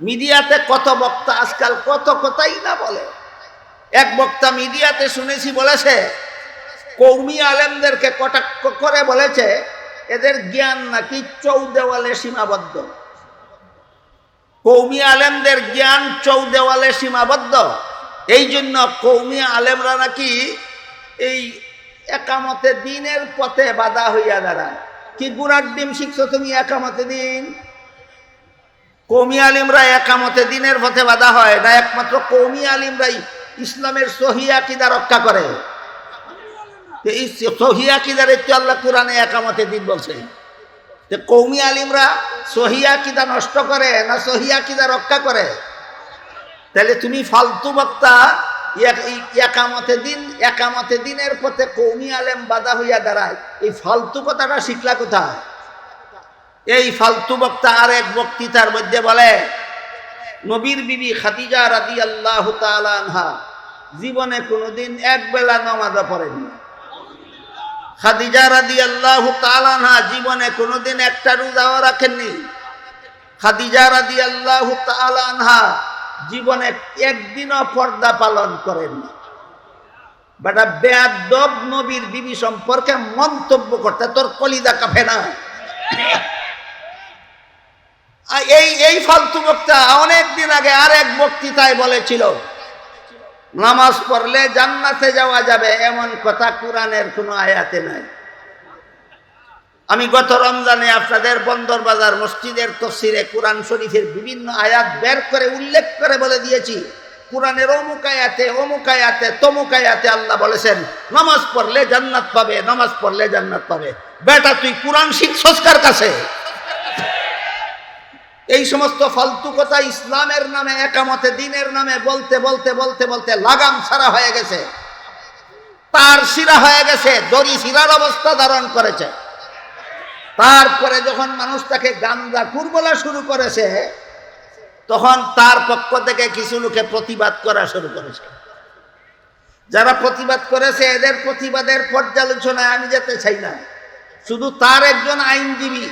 মিডিয়াতে কত বক্তা আজকাল কত কথাই না বলে। এক বক্তা মিডিয়াতে শুনেছি বলেছে, কৌমি আলেমদেরকে কটাক্ষ করে বলেছে, এদের জ্ঞান নাকি চৌদেওয়ালে সীমাবদ্ধ। কৌমি আলেমদের জ্ঞান চৌদেওয়ালে সীমাবদ্ধ। এই জন্য কৌমি আলেমরা নাকি এই একামতে দিনের পথে বাধা হইয়া দাঁড়ায়। কি গুড়ার ডিম শিখছো তুমি একামতে দিন? কৌমি আলিমরা একামতে দিনের পথে বাধা হয়। না একমাত্র কৌমি আলিমরাই ইসলামের সহিয়া রক্ষা করে। এই সহিয়া কিদার একটু আল্লাহ কোরআনে একামতে দিন বলছে। যে কৌমি আলিমরা সহিয়া কিদা নষ্ট করে না সহিয়া কিদা রক্ষা করে? তাহলে তুমি ফালতু বক্তা একামতে দিন একামতে দিনের পথে কৌমি আলেম বাধা হইয়া দাঁড়ায়। এই ফালতু কথাটা শিখলা কোথায়? এই ফালতু বক্তা আর এক বক্তৃতার মধ্যে বলে, নবীর বিবি খাদিজা রাদি আল্লাহ আনহা জীবনে কোনোদিন এক বেলা নামাজও পড়েনি। খাদিজা রাদি আল্লাহ আনহা জীবনে কোনোদিন একটা রোজাও রাখেননি। খাদিজা রাদি আল্লাহ আনহা জীবনে একদিনও পর্দা পালন করেননি। বেটা বেয়াদব নবীর বিবি সম্পর্কে মন্তব্য করতে তোর কলিদা কাফে না। এই এই ফালতু বক্তা অনেক দিন আগে আর এক বক্তৃতায় বলেছিল, নামাজ পড়লে জান্নাতে যাওয়া যাবে এমন কথা কোরআনের কোনো আয়াতে নাই। আমি গত রমজানে আপনাদের বন্দর বাজার মসজিদের তফসিরে কোরআন শরীফের বিভিন্ন আয়াত বের করে উল্লেখ করে বলে দিয়েছি। কোরআনের অমুক আয়াতে অমুক আয়াতে, তমুক আয়াতে আল্লাহ বলেছেন, নামাজ পড়লে জান্নাত পাবে, নামাজ পড়লে জান্নাত পাবে। বেটা, তুই কোরআন শিখছস কার কাছে? এই সমস্ত ফালতু কথা ইসলামের নামে, একামতে দিনের নামে বলতে বলতে বলতে বলতে লাগাম ছাড়া হয়ে গেছে। তার শিরা হয়ে গেছে, দড়ি শিরার অবস্থা ধারণ করেছে। তারপরে যখন মানুষ তাকে গান্দা কুর বলা শুরু করেছে, তখন তার পক্ষ থেকে কিছু লোকে প্রতিবাদ করা শুরু করেছে। যারা প্রতিবাদ করেছে, এদের প্রতিবাদের পর্যালোচনায় আমি যেতে চাই না। শুধু তার একজন আইনজীবী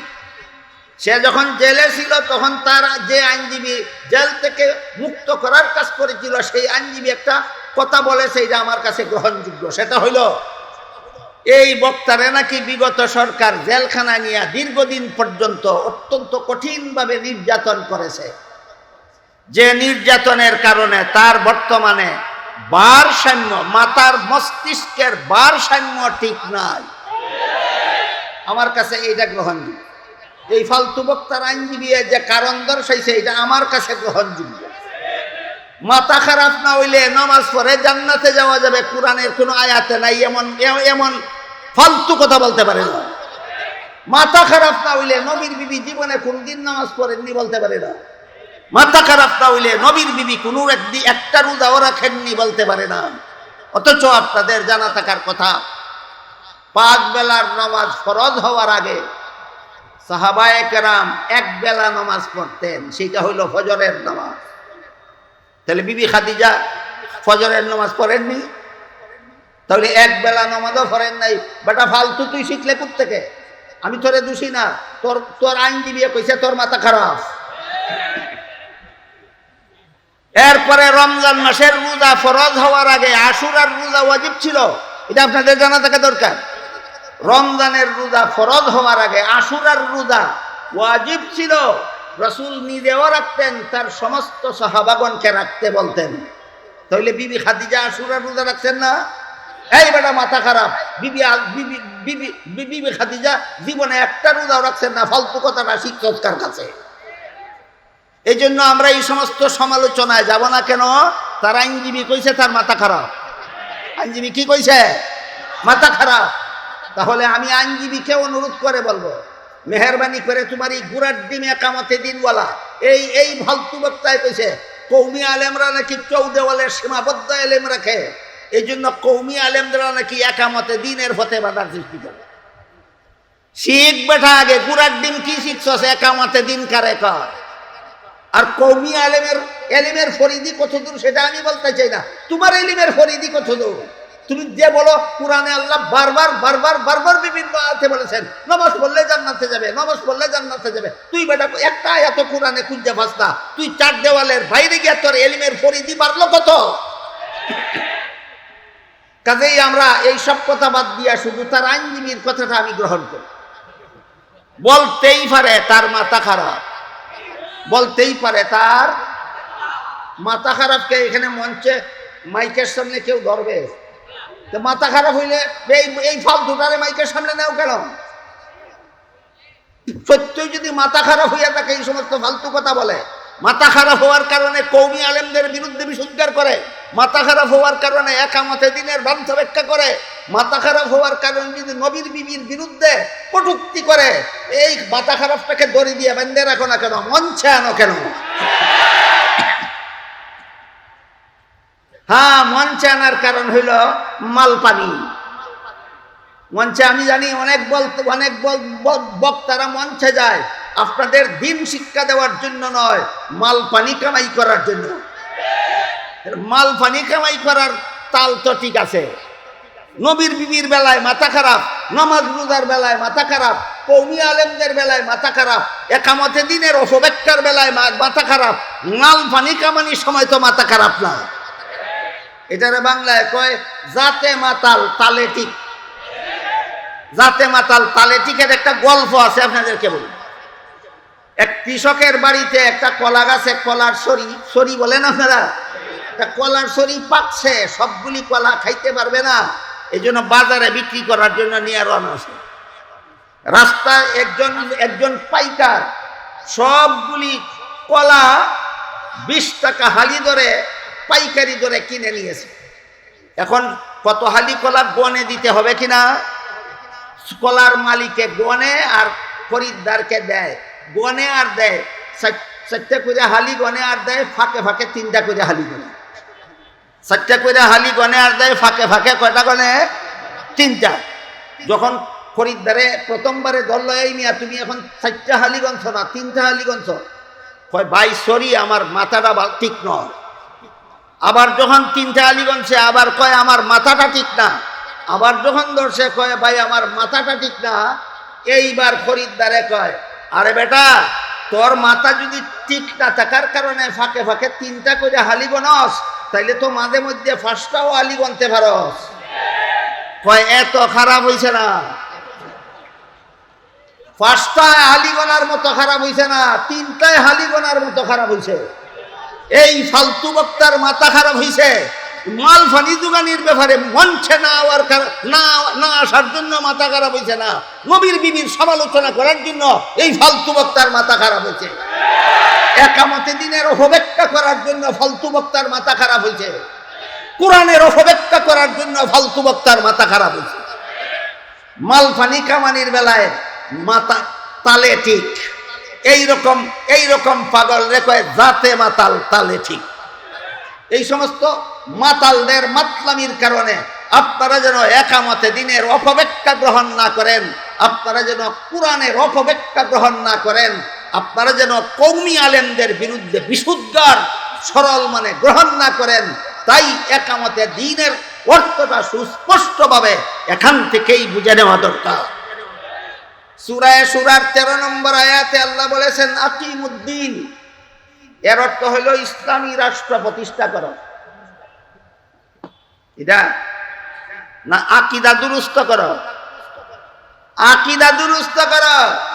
সে যখন জেলে ছিল, তখন তার যে আইনজীবী জেল থেকে মুক্ত করার কাজ করেছিল, সেই আইনজীবী একটা কথা বলেছে এটা আমার কাছে গ্রহণযোগ্য। সেটা হইল, এই বক্তারে নাকি বিগত সরকার জেলখানা নিয়ে দীর্ঘদিন পর্যন্ত অত্যন্ত কঠিনভাবে নির্যাতন করেছে। যে নির্যাতনের কারণে তার বর্তমানে ভারসাম্য, মাতার মস্তিষ্কের ভারসাম্য ঠিক নাই। আমার কাছে এইটা গ্রহণযোগ্য। এই ফালতু বক্তার আইনজীবী যে কারণ দর্শাইছে এটা আমার কাছে গ্রহণযোগ্য। মাথা খারাপ না হইলে নামাজ পড়ে জান্নাতে যাওয়া যাবে, কোরআনের কোনো আয়াতে নাই, এমন এমন ফালতু কথা বলতে পারে না। মাথা খারাপ না হইলে নবীর বিবি জীবনে কোনদিন নামাজ পড়েননি বলতে পারে না। মাথা খারাপ না হইলে নবীর বিবি কোনো একদিন একটা রোজা রোজাও রাখেননি বলতে পারে না। অথচ আপনাদের জানা থাকার কথা পাঁচ বেলার নামাজ ফরজ হওয়ার আগে সাহাবায়ে কেরাম এক বেলা নামাজ পড়তেন সেটা হইল ফজরের নামাজ। তাহলে বিবি খাদিজা ফজরের নামাজ পড়েননি? তাহলে এক বেলা নামাজও পড়েন নাই। বেটা, ফালতু তুই শিখলে থেকে আমি তোরে দোষী না। তোর তোর আইনজীবী কইছে তোর মাথা খারাপ। এরপরে রমজান মাসের রোজা ফরজ হওয়ার আগে আশুরার রোজা ওয়াজিব ছিল। এটা আপনাদের জানা থাকা দরকার। রমজানের রোজা ফরজ হওয়ার আগে আশুরার রোজা ওয়াজিব ছিল। রসুল নিজেও রাখতেন, তার সমস্ত সাহাবাগনকে রাখতে বলতেন। তাহলে বিবি খাদিজা আশুরার রোজা রাখছেন না? এই বেটা, মাথা খারাপ। বিবি বিবি বিবি বিবি খাদিজা জীবনে একটা রোজাও রাখছেন না, ফালতু কথাটা শিক্ষকার কাছে? এই জন্য আমরা এই সমস্ত সমালোচনায় যাব না কেন? তার আইনজীবী কইছে তার মাথা খারাপ। আইনজীবী কি কইছে? মাথা খারাপ। তাহলে আমি আইনজীবীকে অনুরোধ করে বলব, মেহরবানি করে তোমার এই গুড়ার ডিমে কামাতে দিনওয়ালা, এই এই ফালতু বক্তায় কইছে কৌমি আলেমরা নাকি চৌদেওয়ালের সীমাবদ্ধ এলেম রাখে এই জন্য কৌমি আলেমরা নাকি একামতে দিনের পথে বাধার সৃষ্টি করে। শিখ বেটা আগে গুড়ার ডিম কি শিখছস একামতে দিন কারে কর আর কৌমি আলেমের, এলিমের ফরিদি কত দূর সেটা আমি বলতে চাই না, তোমার এলিমের ফরিদি কত দূর তুমি যে বলো, কোরআনে আল্লাহ বারবার বারবার বারবার বিভিন্ন আয়াতে বলেছেন, নমাজ পড়লে জান্নাতে যাবে, নমাজ পড়লে জান্নাতে যাবে। তুই বেটা, একটা এত কোরআনে খুঁজে ফাসতা তুই চার দেওয়ালের বাইরে গিয়ে তোর এলিমের পরিধি বাড়লো কত? কাজেই আমরা এই সব কথা বাদ দিয়া শুধু তার আইনজীবীর কথাটা আমি গ্রহণ করি। বলতেই পারে তার মাথা খারাপ। বলতেই পারে তার মাথা খারাপকে এখানে মঞ্চে মাইকের সামনে কেউ ধরবে? তো মাথা খারাপ হইলে এই এই ফালতুটারে মাইকের সামনে নেও কেন? সত্যই যদি মাথা খারাপ হইয়া থাকে এই সমস্ত ফালতু কথা বলে, মাথা খারাপ হওয়ার কারণে কৌমি আলেমদের বিরুদ্ধে বিশুদ্ধার করে, মাথা খারাপ হওয়ার কারণে একামতে দিনের বান্ধ ব্যাখ্যা করে, মাথা খারাপ হওয়ার কারণে যদি নবীর বিবির বিরুদ্ধে কটুক্তি করে, এই মাথা খারাপটাকে দড়ি দিয়ে বেঁধে রাখো না কেন? মঞ্চে আনো কেন? হ্যাঁ মঞ্চে আনার কারণ হইল মালপানি। মঞ্চে আমি জানি অনেক বলতে অনেক বক্তারা মঞ্চে যায়। আপনাদের দিন শিক্ষা দেওয়ার জন্য নয় মাল পানি কামাই করার জন্য। মাল পানি কামাই করার তাল তো ঠিক আছে। নবীর বিবির বেলায় মাথা খারাপ, নমাজ রোজার বেলায় মাথা খারাপ কৌমি আলেমদের বেলায় মাথা খারাপ, একামতে দিনের অপব্যাখ্যার বেলায় মাথা খারাপ। মাল পানি কামানির সময় তো মাথা খারাপ না। এটারে বাংলায় কয়, জাতে মাতাল তালে ঠিক। জাতে মাতাল তালে টিকের একটা গল্প আছে, আপনাদেরকে বলি। এক কৃষকের বাড়িতে একটা কলা গাছে কলার সরি সরি বলেন আপনারা? একটা কলার সরি পাকছে, সবগুলি কলা খাইতে পারবে না। এই জন্য বাজারে বিক্রি করার জন্য নিয়ে রওনা আছে রাস্তায় একজন একজন পাইকার সবগুলি কলা বিশ টাকা হালি ধরে পাইকারি ধরে কিনে নিয়েছে। এখন কত হালি কলা গনে দিতে হবে কিনা কলার মালিকে গনে আর খরিদ্দারকে দেয়। গনে আর দেয়। চারটা করে হালি গনে আর দেয়, ফাঁকে ফাঁকে তিনটা করে হালি গনে চারটা করে হালি গনে আর দেয়, ফাঁকে ফাঁকে কয়টা গনে তিনটা। যখন খরিদ্দারে প্রথমবারে ধরল, এই মিয়া, তুমি এখন চারটা হালি গঞ্ছ না, তিনটা হালি গঞ্ছ কয়, ভাই সরি আমার মাথাটা ঠিক নয়। আবার যখন তিনটা আলিগঞ্জে, আবার কয়, আমার মাথাটা ঠিক না। আবার যখন ধরছে কয়, ভাই, আমার মাথাটা ঠিক না। এইবার খরিদ্দারে কয়, আরে বেটা, তোর মাথা যদি ঠিক না থাকার কারণে ফাঁকে ফাঁকে তিনটা করে হালি বনস, তাইলে তো মাঝে মধ্যে ফার্স্টটাও আলি বনতে পারস। কয়, এত খারাপ হইছে না। ফার্স্টটায় হালি গনার মতো খারাপ হইছে না, তিনটায় হালি গনার মতো খারাপ হইছে। এই ফালতু বক্তার মাথা খারাপ হইছে। মাল ফানি দোকানির ব্যাপারে মঞ্চে না আওয়ার না না আসার জন্য মাথা খারাপ হয়েছে না। নবীর বিবির সমালোচনা করার জন্য এই ফালতু বক্তার মাথা খারাপ হয়েছে একামতে দিনের অপব্যাখ্যা করার জন্য ফালতু বক্তার মাথা খারাপ হয়েছে কোরআনের অপব্যাখ্যা করার জন্য ফালতু বক্তার মাথা খারাপ হয়েছে মাল ফানি কামানির বেলায় মাথা তালে ঠিক। এইরকম এইরকম পাগল রেখে জাতে মাতাল, তালে ঠিক। এই সমস্ত মাতালদের মাতলামির কারণে আপনারা যেন একামতে দিনের অপব্যাখ্যা গ্রহণ না করেন, আপনারা যেন কোরআনের অপব্যাখ্যা গ্রহণ না করেন, আপনারা যেন কৌমি আলেমদের বিরুদ্ধে বিশুদ্ধার, সরল মানে গ্রহণ না করেন, তাই একামতে দিনের অর্থটা সুস্পষ্টভাবে এখান থেকেই বুঝে নেওয়া দরকার। সুরায় সুরার তেরো নম্বর আয়াতে আল্লাহ বলেছেন, আকিমুদ্দিন। এর অর্থ হইল ইসলামী রাষ্ট্র প্রতিষ্ঠা কর। এটা না, আকিদা দুরুস্ত কর। আকিদা দুরুস্ত কর।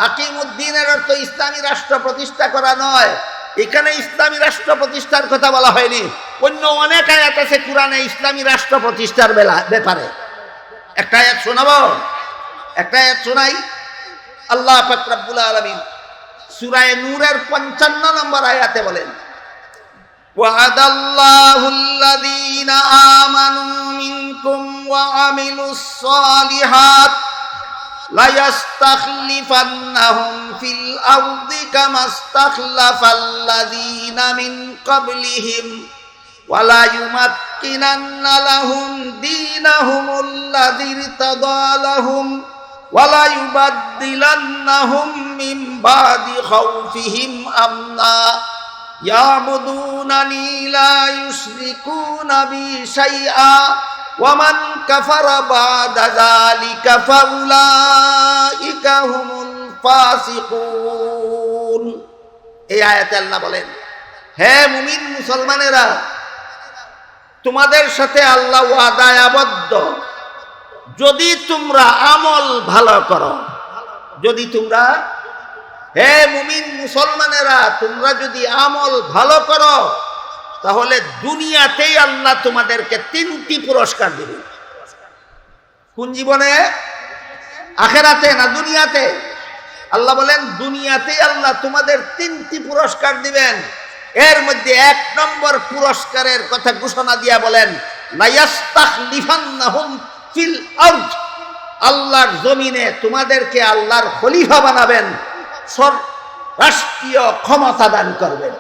আকিমুদ্দিনের অর্থ ইসলামী রাষ্ট্র প্রতিষ্ঠা করা নয়। এখানে ইসলামী রাষ্ট্র প্রতিষ্ঠার কথা বলা হয়নি। অন্য অনেক আয়াত আছে কোরআনে ইসলামী রাষ্ট্র প্রতিষ্ঠার বেলা ব্যাপারে। একটা আয়াত শোনাব? একটা আয়াত শোনাই। আল্লাহ ফাকরাবুল আলমিন সুরায় নূরের পঞ্চান্ন নম্বর আয়াতে বলেন وعد الله الذين آمنوا منكم وعملوا الصالحات ليستخلفنهم في الأرض كما استخلف الذين من قبلهم ولا يمكنن لهم دينهم الذي ارتضى لهم ولا يبدلنهم من بعد خوفهم أمنا يعبدونني لا يشركون بي شيئا ওয়ামান কাফারা বাদা যালিকা ফাউলাইকা হুমুল ফাসিকুন এই আয়াতে আল্লাহ বলেন হে মুমিন মুসলমানেরা তোমাদের সাথে আল্লাহ ওয়াদায় আবদ্ধ যদি তোমরা আমল ভালো করো, যদি তোমরা, হে মুমিন মুসলমানেরা, তোমরা যদি আমল ভালো করো, তাহলে দুনিয়াতেই আল্লাহ তোমাদেরকে তিনটি পুরস্কার দেবে। কোন জীবনে? আখেরাতে না দুনিয়াতে? আল্লাহ বলেন, দুনিয়াতেই আল্লাহ তোমাদের তিনটি পুরস্কার দিবেন। এর মধ্যে এক নম্বর পুরস্কারের কথা ঘোষণা দিয়া বলেন ফিল আল্লাহর জমিনে তোমাদেরকে আল্লাহর খলিফা বানাবেন, সর রাষ্ট্রীয় ক্ষমতা দান করবেন।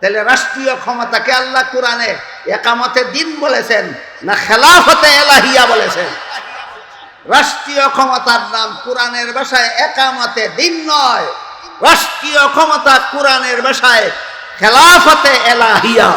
তাহলে রাষ্ট্রীয় ক্ষমতাকে আল্লাহ কোরআনে একামতে দিন বলেছেন, না খেলাফতে এলাহিয়া বলেছেন। রাষ্ট্রীয় ক্ষমতার নাম কোরআনের ভাষায় একামতে দিন নয়, রাষ্ট্রীয় ক্ষমতা কোরআনের ভাষায় খেলাফতে এলাহিয়া।